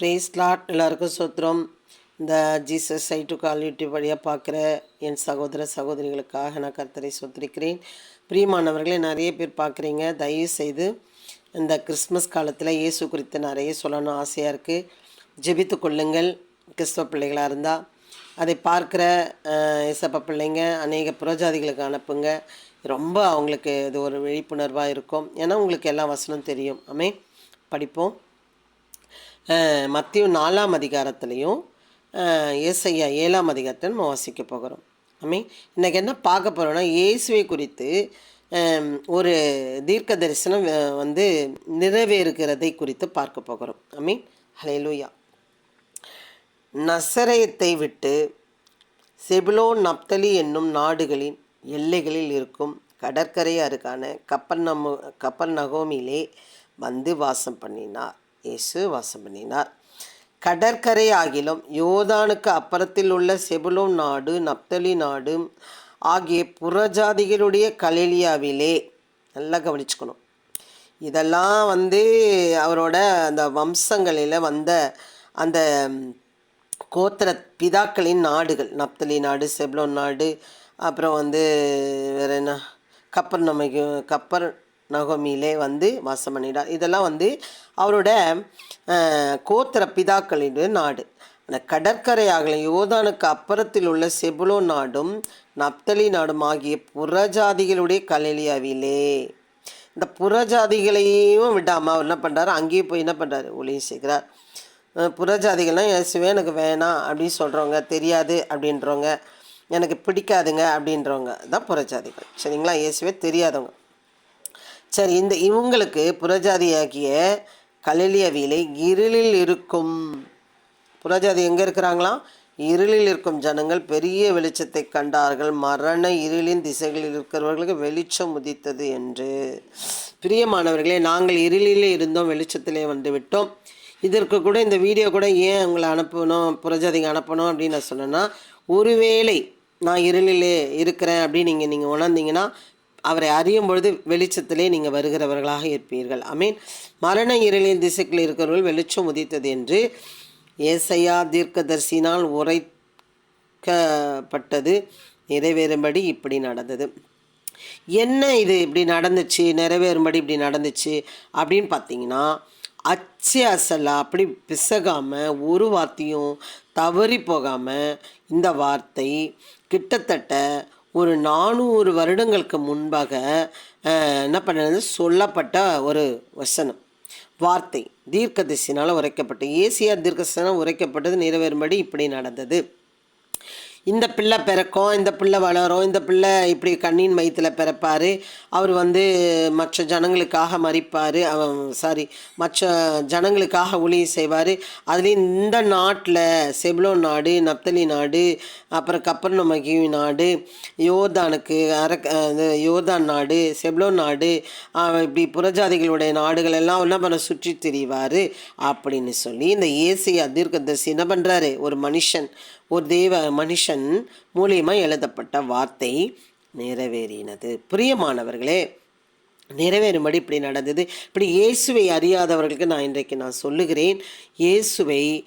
Prays lot எல்லாருக்கும் சோத்திரம் இந்த Jesus I do call YouTube வழியாக பார்க்குற என் சகோதர சகோதரிகளுக்காக நான் கர்த்தரை சொத்திருக்கிறேன் பிரியமானவர்களே நிறைய பேர் பார்க்குறீங்க. தயவு செய்து இந்த கிறிஸ்மஸ் காலத்தில் இயேசு குறித்து நிறைய சொல்லணும் ஆசையாக இருக்குது ஜெபித்து கொள்ளுங்கள். கிறிஸ்தவ பிள்ளைகளாக இருந்தால் அதை பார்க்குற இசப்ப பிள்ளைங்க அநேக புரோஜாதிகளுக்கு அனுப்புங்க. ரொம்ப அவங்களுக்கு இது ஒரு விழிப்புணர்வாக இருக்கும். ஏன்னா உங்களுக்கு எல்லா வசனம் தெரியும். அமே படிப்போம். மத்திய நாலாம் அதிகாரத்துலேயும் ஏசையா ஏழாம் அதிகாரத்தை நம்ம வாசிக்க போகிறோம். ஆமே இன்றைக்கி என்ன பார்க்க போகிறோன்னா இயேசுவை குறித்து ஒரு தீர்க்க தரிசனம் வந்து நிறைவேறுகிறதை குறித்து பார்க்க போகிறோம். ஐ மீன் ஹலேலூயா நசரயத்தை விட்டு செபிலோ நப்தலி என்னும் நாடுகளின் எல்லைகளில் இருக்கும் கடற்கரை அருகான கப்பர் நமு கப்பர் நகோமிலே வந்து வாசம் பண்ணினார். இயேசு வாசம் பண்ணினார் கடற்கரை ஆகிலும் யோதானுக்கு அப்புறத்தில் உள்ள செபுலோன் நாடு நப்தலி நாடு ஆகிய புறஜாதிகளுடைய கலிலியாவிலே நல்லா கவனிச்சுக்கணும். இதெல்லாம் வந்து அவரோட அந்த வம்சங்களில் வந்த அந்த கோத்திர பிதாக்களின் நாடுகள். நப்தலி நாடு செப்லோன் நாடு அப்புறம் வந்து வேறு என்ன? கப்பர் நம்ம கப்பர் நகமிலே வந்து வாசம் பண்ணினார். இதெல்லாம் வந்து அவரோட கோத்திர பிதாக்களின் நாடு. அந்த கடற்கரையாகல யோதானுக்கு அப்புறத்தில் உள்ள செபுலோ நாடும் நப்தலி நாடும் ஆகிய புறஜாதிகளுடைய கலிலியாவிலே. இந்த புறஜாதிகளையும் விடாமல் அவர் என்ன பண்ணுறாரு அங்கேயும் போய் என்ன பண்ணுறாரு ஒளியும் செய்கிறார். அஹ் புறஜாதிகள்லாம் இயேசுவே எனக்கு வேணாம் அப்படின்னு சொல்கிறவங்க தெரியாது அப்படின்றவங்க எனக்கு பிடிக்காதுங்க அப்படின்றவங்க தான் புறஜாதிகள். சரிங்களா? இயேசுவே தெரியாதவங்க. சரி இந்த இவங்களுக்கு புறஜாதியாகிய கலிலியவிலை இருளில் இருக்கும். புறஜாதி எங்கே இருக்கிறாங்களாம் இருளில் இருக்கும் ஜனங்கள் பெரிய வெளிச்சத்தை கண்டார்கள். மரண இருளின் திசைகளில் இருக்கிறவர்களுக்கு வெளிச்சம் உதித்தது என்று. பிரியமானவர்களே நாங்கள் இருளிலே இருந்தோம் வெளிச்சத்திலே வந்து விட்டோம். இதற்கு கூட இந்த வீடியோ கூட ஏன் உங்களை அனுப்பணும் புரஜாதிங்க அனுப்பணும் அப்படின்னு நான் சொன்னேன்னா ஒருவேளை நான் இருளிலே இருக்கிறேன் அப்படின்னு நீங்கள் நீங்கள் உணர்ந்தீங்கன்னா அவரை அறியும் பொழுது வெளிச்சத்திலே நீங்கள் வருகிறவர்களாக இருப்பீர்கள். ஐ மீன் மரண இருளின் திசைகளில் இருக்கிறவர்கள் வெளிச்சம் உதித்தது என்று ஏசையா தீர்க்கதர்சினால் உரைக்கப்பட்டது நிறைவேறும்படி இப்படி நடந்தது. என்ன இது இப்படி நடந்துச்சு நிறைவேறும்படி இப்படி நடந்துச்சு அப்படின்னு பார்த்தீங்கன்னா அச்சு அசலாக அப்படி பிசகாமல் ஒரு வார்த்தையும் தவறி போகாமல் இந்த வார்த்தை கிட்டத்தட்ட ஒரு நானூறு வருடங்களுக்கு முன்பாக என்ன பண்ணது? சொல்லப்பட்ட ஒரு வசனம். வார்த்தை தீர்க்கதரிசினால் உரைக்கப்பட்ட ஏசியார் தீர்க்கதரிசனம் உரைக்கப்பட்டது நிறைவேறும்படி இப்படி நடந்தது. இந்த பிள்ளை பிறக்கும் இந்த பிள்ளை வளரும் இந்த பிள்ளை இப்படி கண்ணின் மையத்தில் பிறப்பார். அவர் வந்து மற்ற ஜனங்களுக்காக மறிப்பார் சாரி மற்ற ஜனங்களுக்காக ஊழியம் செய்வார். அதுலேயும் இந்த நாட்டில் செப்லோன் நாடு நப்தலி நாடு அப்புறம் கப்பர்நமகி நாடு யோர்தானுக்கு அரக் யோர்தான் நாடு செப்லோன் நாடு இப்படி புறஜாதிகளுடைய நாடுகள் எல்லாம் என்ன பண்ண சுற்றி திரிவார் அப்படின்னு சொல்லி இந்த ஏசியா தீர்க்கதரிசி என்ன பண்ணுறாரு ஒரு மனுஷன் ஒரு தெய்வ மனுஷன் மூலியமாக எழுதப்பட்ட வார்த்தை நிறைவேறினது. பிரியமானவர்களே நிறைவேறும்படி இப்படி நடந்தது. இப்படி இயேசுவை அறியாதவர்களுக்கு நான் இன்றைக்கு நான் சொல்லுகிறேன். இயேசுவை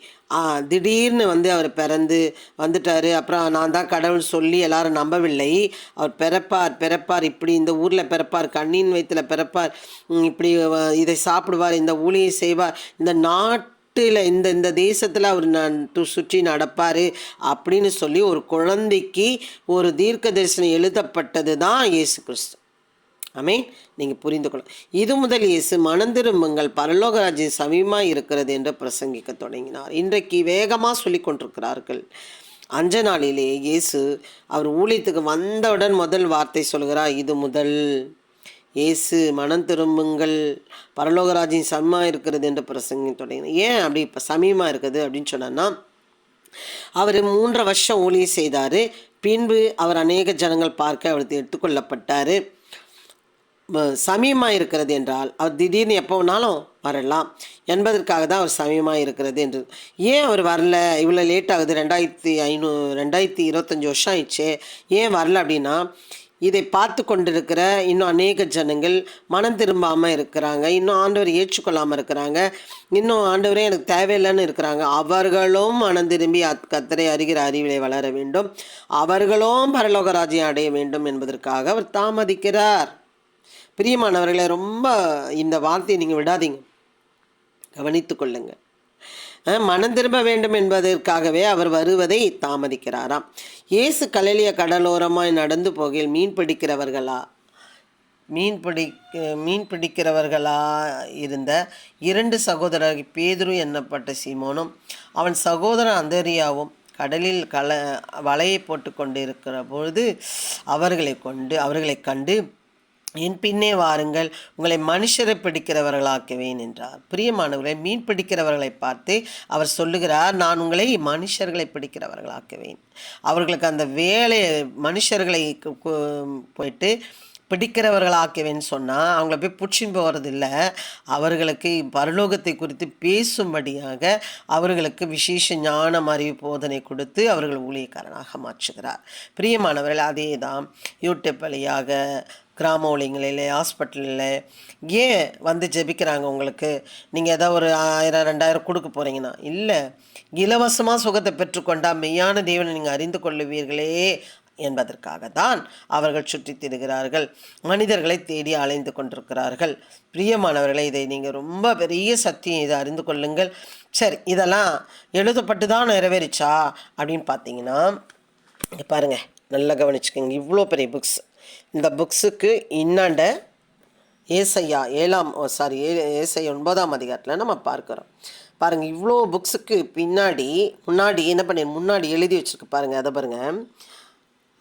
திடீர்னு வந்து அவர் பிறந்து வந்துட்டார். அப்புறம் நான் தான் கடவுள் சொல்லி எல்லாரும் நம்பவில்லை. அவர் பிறப்பார் பிறப்பார் இப்படி இந்த ஊரில் பிறப்பார் கண்ணின் வயிற்றில் பிறப்பார் இப்படி இதை சாப்பிடுவார் இந்த ஊழியை செய்வார். இந்த நாட்டில் இந்த இந்த தேசத்தில் அவர் நான் து- சுற்றி நடப்பார் அப்படின்னு சொல்லி ஒரு குழந்தைக்கு ஒரு தீர்க்க தரிசனம் எழுதப்பட்டது தான் இயேசு கிறிஸ்து. ஆமென். நீங்கள் புரிந்து கொள்ள இது முதல் இயேசு மனந்திரும்புங்கள் பரலோகராஜ்யம் சமீபமாக இருக்கிறது என்று பிரசங்கிக்க தொடங்கினார். இன்றைக்கு வேகமாக சொல்லி கொண்டிருக்கிறார்கள். அஞ்ச நாளிலே இயேசு அவர் ஊழியத்துக்கு வந்தவுடன் முதல் வார்த்தை சொல்கிறார் இது முதல். இயேசு மனம் திரும்புங்கள் பரலோகராஜின் சமமாக இருக்கிறது என்று பிரசங்கி தொடங்கினார். ஏன் அப்படி இப்போ சமீபமாக இருக்குது அப்படின்னு சொன்னான்னா அவர் மூன்றரை வருஷம் ஊழியம் செய்தார். பின்பு அவர் அநேக ஜனங்கள் பார்க்க அவருக்கு எடுத்துக்கொள்ளப்பட்டார் சமீபமாக இருக்கிறது என்றால் அவர் திடீர்னு எப்போ வேணாலும் வரலாம். என்பதற்காக தான் அவர் சமீபமாக இருக்கிறது என்று. ஏன் அவர் வரல? இவ்வளோ லேட் ஆகுது. ரெண்டாயிரத்தி ஐநூ ரெண்டாயிரத்தி இருபத்தஞ்சி வருஷம் ஆயிடுச்சு. ஏன் வரல அப்படின்னா இதை பார்த்து கொண்டிருக்கிற இன்னும் அநேக ஜனங்கள் மனம் திரும்பாமல் இருக்கிறாங்க. இன்னும் ஆண்டவர் ஏற்றுக்கொள்ளாமல் இருக்கிறாங்க. இன்னும் ஆண்டவரே எனக்கு தேவையில்லைன்னு இருக்கிறாங்க. அவர்களும் மனம் திரும்பி அத் கத்தரை அறிகிற அறிவிலை வளர வேண்டும். அவர்களும் பரலோக ராஜ்யம் அடைய வேண்டும் என்பதற்காக அவர் தாமதிக்கிறார். பிரியமானவர்களை ரொம்ப இந்த வார்த்தையை நீங்கள் விடாதீங்க. கவனித்து கொள்ளுங்கள் மனம் திரும்ப வேண்டும் என்பதற்காகவே அவர் வருவதை தாமதிக்கிறாராம். இயேசு கலலிய கடலோரமாய் நடந்து போகையில் மீன் பிடிக்கிறவர்களா மீன் பிடி மீன் பிடிக்கிறவர்களா இருந்த இரண்டு சகோதரர் பேதுரு என்னப்பட்ட சீமோனும் அவன் சகோதரன் அந்தரியாவும் கடலில் கல வலையை போட்டு கொண்டிருக்கிற பொழுது அவர்களை கொண்டு அவர்களை கண்டு என் பின்னே வாருங்கள் உங்களை மனுஷரை பிடிக்கிறவர்களாக்குவேன் என்றார். பிரியமானவர்களை மீன் பிடிக்கிறவர்களை பார்த்து அவர் சொல்லுகிறார் நான் உங்களை மனுஷர்களை பிடிக்கிறவர்களாக்குவேன். அவர்களுக்கு அந்த வேலை மனுஷர்களை போயிட்டு பிடிக்கிறவர்களாக்குவேன்னு சொன்னால் அவங்கள போய் புடிச்சின்னு போகிறதில்ல அவர்களுக்கு பரலோகத்தை குறித்து பேசும்படியாக அவர்களுக்கு விசேஷ ஞானம் அறிவு போதனை கொடுத்து அவர்கள் ஊழியக்காரனாக மாற்றுகிறார். பிரியமானவர்கள் அதே தான் யூடியூப் வழியாக கிராம ஊழியங்களில் ஹாஸ்பிட்டலில் ஏன் வந்து ஜெபிக்கிறாங்க உங்களுக்கு? நீங்கள் ஏதோ ஒரு ஆயிரம் ரெண்டாயிரம் கொடுக்க போகிறீங்கன்னா இல்லை இலவசமாக சுகத்தை பெற்றுக்கொண்டா மெய்யான தேவனை நீங்கள் அறிந்து கொள்ளுவீர்களே என்பதற்காக தான் அவர்கள் சுற்றித் திரிகிறார்கள். மனிதர்களை தேடி அலைந்து கொண்டிருக்கிறார்கள். பிரியமானவர்களை இதை நீங்கள் ரொம்ப பெரிய சத்தியம். இதை அறிந்து கொள்ளுங்கள். சரி இதெல்லாம் எழுதப்பட்டு தான் நிறைவேறிச்சா? அப்படின்னு பார்த்தீங்கன்னா பாருங்கள் நல்லா கவனிச்சுக்கோங்க. இவ்வளோ பெரிய புக்ஸ் இந்த புக்ஸுக்கு இன்னாண்ட ஏசையா ஏழாம் சாரி ஏ ஏசை ஒன்பதாம் அதிகாரத்தில் நம்ம பார்க்குறோம். பாருங்கள் இவ்வளோ புக்ஸுக்கு பின்னாடி முன்னாடி என்ன பண்ணி முன்னாடி எழுதி வச்சிருக்கு பாருங்கள் அதை பாருங்கள்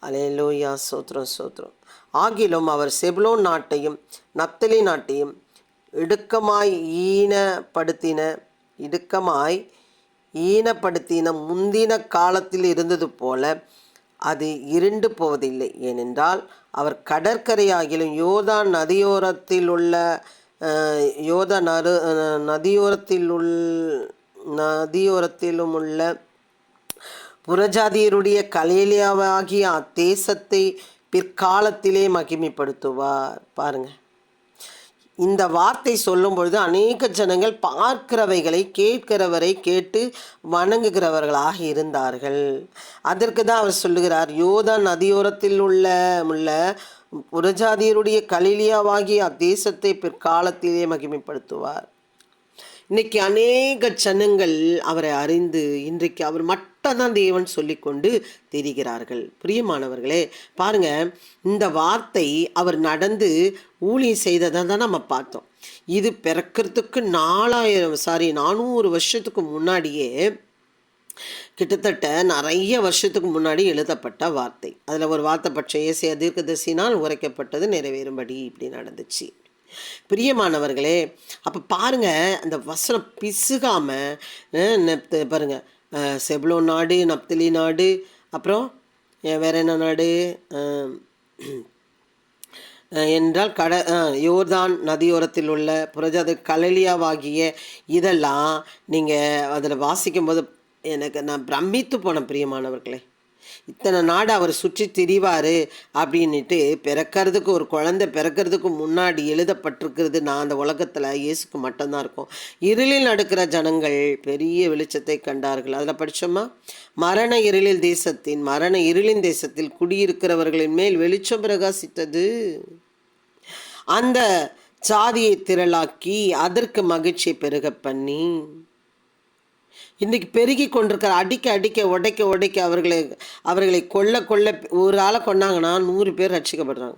அலையலோயா சோத்ரம் சோத்ரம். ஆகிலும் அவர் செபுலோன் நாட்டையும் நப்தலி நாட்டையும் இடுக்கமாய் ஈனப்படுத்தின இடுக்கமாய் ஈனப்படுத்தின முந்தின காலத்தில் இருந்தது போல அது இருண்டு போவதில்லை. ஏனென்றால் அவர் கடற்கரையாகிலும் யோதான் நதியோரத்தில் உள்ள யோதா நறு நதியோரத்தில் உள் நதியோரத்திலும் உள்ள புறஜாதியருடைய கலேலியாவாகிய அத்தேசத்தை பிற்காலத்திலே மகிமைப்படுத்துவார். பாருங்கள் இந்த வார்த்தை சொல்லும் பொழுது அநேக ஜனங்கள் பார்க்கிறவைகளை கேட்கிறவரை கேட்டு வணங்குகிறவர்களாக இருந்தார்கள். அதற்கு தான் அவர் சொல்லுகிறார் யோதா நதியோரத்தில் உள்ள உள்ள புரஜாதியருடைய கலிலியாவாகிய அத்தேசத்தை பிற்காலத்திலே மகிமைப்படுத்துவார். இன்னைக்கு அநேக ஜனங்கள் அவரை அறிந்து இன்றைக்கு அவர் மட்டும்தான் தேவன் சொல்லிக்கொண்டு தெரிகிறார்கள். பிரியமானவர்களே பாருங்க இந்த வார்த்தை அவர் நடந்து ஊழியம் செய்ததை தான் நம்ம பார்த்தோம். இது பிறக்கிறதுக்கு நாலாயிரம் சாரி நானூறு வருஷத்துக்கு முன்னாடியே கிட்டத்தட்ட நிறைய வருஷத்துக்கு முன்னாடி எழுதப்பட்ட வார்த்தை. அதில் ஒரு வார்த்தை பட்ச ஏசிய தீர்க்கதரிசினால் உரைக்கப்பட்டது நிறைவேறும்படி இப்படி நடந்துச்சு. பிரியமானவர்களே அப்போ பாருங்க அந்த வசனம் பிசுகாமல் பாருங்கள் செப்லோன் நாடு நப்தலி நாடு அப்புறம் வேறு வேற என்ன நாடு? என்றால் கட யோர்தான் நதியோரத்தில் உள்ள புரஜாத கலலியாவாகிய இதெல்லாம் நீங்கள் அதில் வாசிக்கும்போது எனக்கு நான் பிரமித்து போனேன் பிரியமானவர்களே. இத்தனை நாடு அவர் சுற்றி திரிவார் அப்படின்ட்டு பிறக்கிறதுக்கு ஒரு குழந்தை பிறக்கிறதுக்கு முன்னாடி எழுதப்பட்டிருக்கிறது நான் அந்த உலகத்தில் இயேசுக்கு மட்டும்தான் இருக்கும். இருளில் நடக்கிற ஜனங்கள் பெரிய வெளிச்சத்தை கண்டார்கள். அதில் படிச்சோமா? மரண இருளில் தேசத்தின் மரண இருளின் தேசத்தில் குடியிருக்கிறவர்களின் மேல் வெளிச்சம் பிரகாசித்தது. அந்த சாதியை திரளாக்கி அதற்கு மகிழ்ச்சியை பெருக பண்ணி. இன்றைக்கி பெருகி கொண்டிருக்கிற அடிக்க அடிக்க உடைக்க உடைக்க அவர்களை அவர்களை கொல்ல கொல்ல ஒரு ஆளை கொன்னாங்கன்னா நூறு பேர் ரட்சிக்கப்படுறாங்க.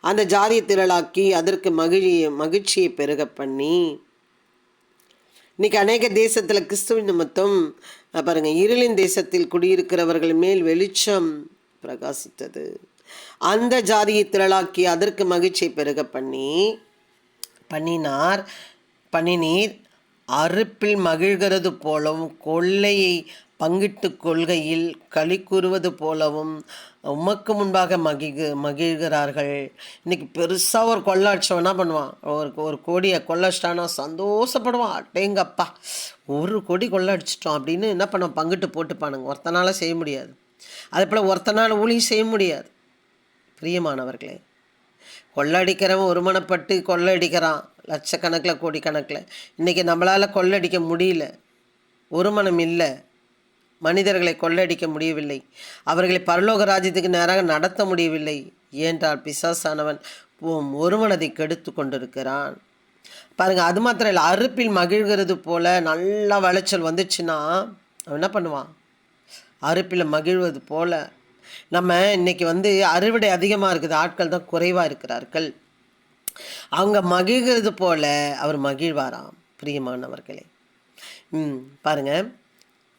அந்த ஜாதியை திரளாக்கி அதற்கு மகிழி மகிழ்ச்சியை பெருக பண்ணி இன்னைக்கு அநேக தேசத்தில் கிறிஸ்துவின் நிமித்தம் பாருங்கள் இருளின் தேசத்தில் குடியிருக்கிறவர்கள் மேல் வெளிச்சம் பிரகாசித்தது. அந்த ஜாதியை திரளாக்கி அதற்கு மகிழ்ச்சியை பெருக பண்ணி பண்ணினார் பண்ணினீர். அறுப்பில் மகிழ்கிறது போலவும் கொள்ளையை பங்கிட்டு கொள்கையில் களி கூறுவது போலவும் உமக்கு முன்பாக மகிழ்கு மகிழ்கிறார்கள். இன்றைக்கி பெருசாக ஒரு கொள்ளாட்சம் என்ன பண்ணுவான்? ஒரு ஒரு கோடியை கொள்ளடிச்சிட்டானா சந்தோஷப்படுவான். அட்டேங்கப்பா ஒரு கோடி கொள்ளடிச்சிட்டோம் அப்படின்னு என்ன பண்ணுவோம் பங்கிட்டு போட்டுப்பானுங்க. ஒருத்தனால் செய்ய முடியாது. அதே போல் ஒருத்தனால் ஊழியும் செய்ய முடியாது. பிரியமானவர்களே கொள்ளடிக்கிறவன் ஒருமனப்பட்டு கொள்ளடிக்கிறான். லட்சக்கணக்கில் கோடிக்கணக்கில். இன்றைக்கி நம்மளால் கொள்ளடிக்க முடியல. ஒரு மனம் இல்லை. மனிதர்களை கொள்ளடிக்க முடியவில்லை. அவர்களை பரலோக ராஜ்யத்துக்கு நேராக நடத்த முடியவில்லை. ஏன்றால் பிசாசானவன் ஒரு மனதை கெடுத்து கொண்டிருக்கிறான். பாருங்கள் அது மாத்திரம் இல்லை. அறுப்பில் மகிழ்கிறது போல் நல்லா விளைச்சல் வந்துச்சுன்னா அவன் என்ன பண்ணுவான்? அறுப்பில் மகிழ்வது போல். நம்ம இன்றைக்கி வந்து அறுவடை அதிகமாக இருக்குது. ஆட்கள் தான் குறைவாக இருக்கிறார்கள். அவங்க மகிழ்கிறது போல அவர் மகிழ்வாராம் பிரியமானவர்களே. ம் பாருங்க.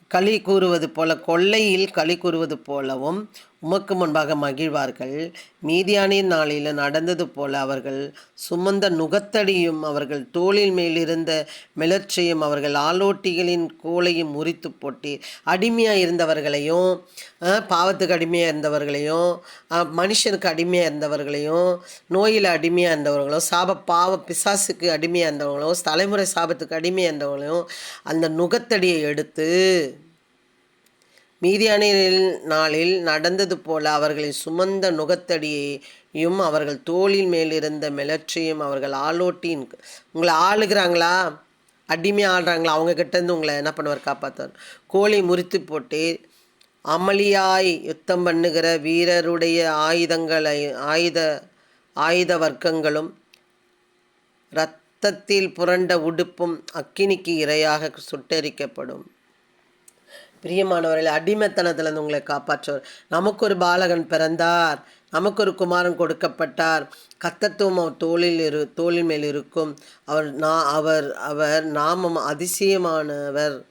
களி கூறுவது போல கொள்ளையில் களி கூறுவது போலவும் உமக்கு முன்பாக மகிழ்வார்கள். மீதியானின் நாளில் நடந்தது போல அவர்கள் சுமந்த நுகத்தடியும் அவர்கள் தோளில் மேலிருந்த மிளர்ச்சியும் அவர்கள் ஆலோட்டிகளின் கோலையும் முறித்து போட்டி அடிமையாக இருந்தவர்களையும் பாவத்துக்கு அடிமையாக இருந்தவர்களையும் மனுஷனுக்கு அடிமையாக இருந்தவர்களையும் நோயில் அடிமையாக இருந்தவர்களும் சாப பாவ பிசாசுக்கு அடிமையாக இருந்தவங்களும் தலைமுறை சாபத்துக்கு அடிமையாக இருந்தவங்களையும் அந்த நுகத்தடியை எடுத்து மீதியானில் நாளில் நடந்தது போல அவர்களை சுமந்த நுகத்தடியையும் அவர்கள் தோளின் மேலிருந்த மிளர்ச்சியும் அவர்கள் ஆளோட்டின் உங்களை ஆளுகிறாங்களா? அடிமை ஆடுறாங்களா அவங்க கிட்டேருந்து உங்களை என்ன பண்ணுவார்? காப்பாற்றுவார் கோழி முறித்து போட்டு அமளியாய் யுத்தம் பண்ணுகிற வீரருடைய ஆயுதங்களை ஆயுத ஆயுத வர்க்கங்களும் இரத்தத்தில் புரண்ட உடுப்பும் அக்கினிக்கு இரையாக சுட்டரிக்கப்படும். பிரியமானவர்களே அடிமைத்தனத்திலிருந்து உங்களை காப்பாற்றுவார். நமக்கு ஒரு பாலகன் பிறந்தார். நமக்கு ஒரு குமாரன் கொடுக்கப்பட்டார். கத்தத்துவம் அவர் தோளில் இரு தோளின் மேல் இருக்கும். அவர் நா அவர் அவர் நாமம் அதிசயமானவர்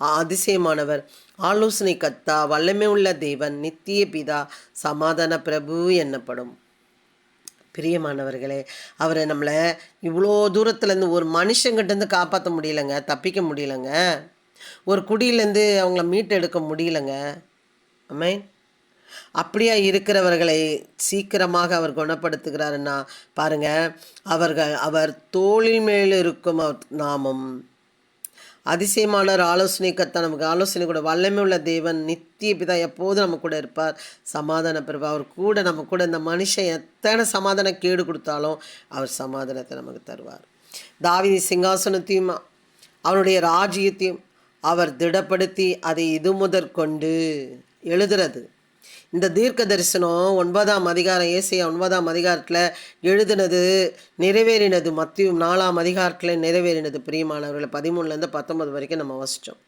அதிசயமானவர். ஆலோசனை கத்தா வல்லமை உள்ள தேவன் நித்திய பிதா சமாதான பிரபு என்னப்படும். பிரியமானவர்களே அவரை நம்மளை இவ்வளோ தூரத்துலேருந்து ஒரு மனுஷங்கிட்டேருந்து காப்பாற்ற முடியலங்க தப்பிக்க முடியலங்க. ஒரு குடியிலேருந்து அவங்கள மீட்டெடுக்க முடியலங்க. அமேன் அப்படியா இருக்கிறவர்களை சீக்கிரமாக அவர் குணப்படுத்துகிறாருன்னா பாருங்க அவர்கள் அவர் தோளில் மேல் இருக்கும் நாமம். அதிசயமானவர் ஆலோசனை கத்த நமக்கு ஆலோசனை கூட வல்லமை உள்ள தேவன் நித்திய பிதா எப்போதும் நம்ம கூட இருப்பார். சமாதான பெறுவார் அவர் கூட நம்ம கூட இந்த மனுஷன் எத்தனை சமாதான கேடு கொடுத்தாலும் அவர் சமாதானத்தை நமக்கு தருவார். தாவிதி சிங்காசனத்தையும் அவனுடைய ராஜ்யத்தையும் அவர் திடப்படுத்தி அதை இது முதற்கொண்டு எழுதுறது. இந்த தீர்க்க தரிசனம் ஒன்பதாம் அதிகாரம் ஏசியா ஒன்பதாம் அதிகாரத்தில் எழுதினது நிறைவேறினது மத்தியும் நாலாம் அதிகாரத்தில் நிறைவேறினது பிரியமானவர்களை பதிமூணுலேருந்து பத்தொன்பது வரைக்கும் நம்ம வசித்தோம்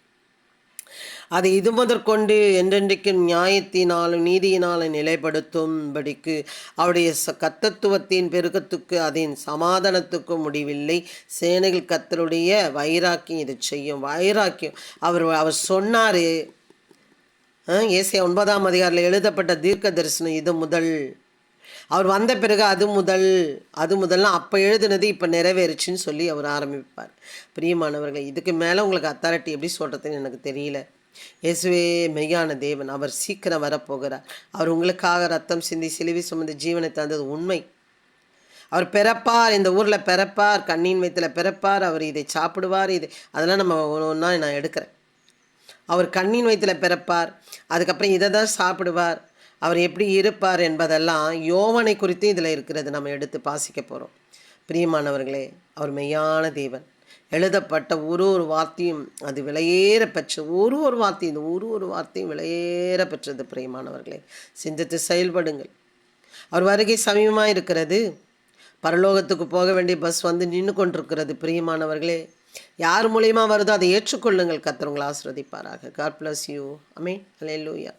அது இது முதற்கொண்டு என்றென்றைக்கும் நியாயத்தினாலும் நீதியினாலும் நிலைப்படுத்தும்படிக்கு அவருடைய கத்தத்துவத்தின் பெருக்கத்துக்கு அதன் சமாதானத்துக்கும் முடிவில்லை. சேனைகள் கத்தருடைய வைராக்கியம் இதை செய்யும். வைராக்கியம். அவர் அவர் சொன்னார். ஏசியா ஒன்பதாம் அதிகாரில் எழுதப்பட்ட தீர்க்க தரிசனம் இது முதல். அவர் வந்த பிறகு அது முதல் அது முதல்லாம் அப்போ எழுதுனது இப்போ நிறைவேறுச்சுன்னு சொல்லி அவர் ஆரம்பிப்பார். பிரியமானவர்கள் இதுக்கு மேலே உங்களுக்கு அத்தாரிட்டி எப்படி சொல்கிறதுன்னு எனக்கு தெரியல. இயேசுவே மெய்யான தேவன் அவர் சீக்கிரம் வரப்போகிறார். அவர் உங்களுக்காக ரத்தம் சிந்தி சிலுவை சுமந்து ஜீவனை தந்தது உண்மை. அவர் பிறப்பார் இந்த ஊரில் பிறப்பார் கண்ணின் வயத்தில் பிறப்பார் அவர் இதை சாப்பிடுவார் இது அதெல்லாம் நம்ம ஒன்றா நான் எடுக்கிறேன். அவர் கண்ணின் வயத்தில் பிறப்பார் அதுக்கப்புறம் இதை தான் சாப்பிடுவார். அவர் எப்படி இருப்பார் என்பதெல்லாம் யோவனை குறித்து இதில் இருக்கிறது நம்ம எடுத்து பாசிக்க போகிறோம். பிரியமானவர்களே அவர் மெய்யான தேவன். எழுதப்பட்ட ஒரு ஒரு வார்த்தையும் அது விலையேற பெற்ற ஒரு ஒரு வார்த்தையும் இந்த ஒரு ஒரு வார்த்தையும் விலையேற பெற்றது பிரியமானவர்களே. சிந்தித்து செயல்படுங்கள். அவர் வருகை சமீபமாக இருக்கிறது. பரலோகத்துக்கு போக வேண்டிய பஸ் வந்து நின்று கொண்டிருக்கிறது பிரியமானவர்களே. யார் மூலியமாக வருதோ அதை ஏற்றுக்கொள்ளுங்கள். கர்த்தர் உங்களை ஆசிர்வதிப்பாராக. காட் பிளஸ் யூ அமே அலே லூயா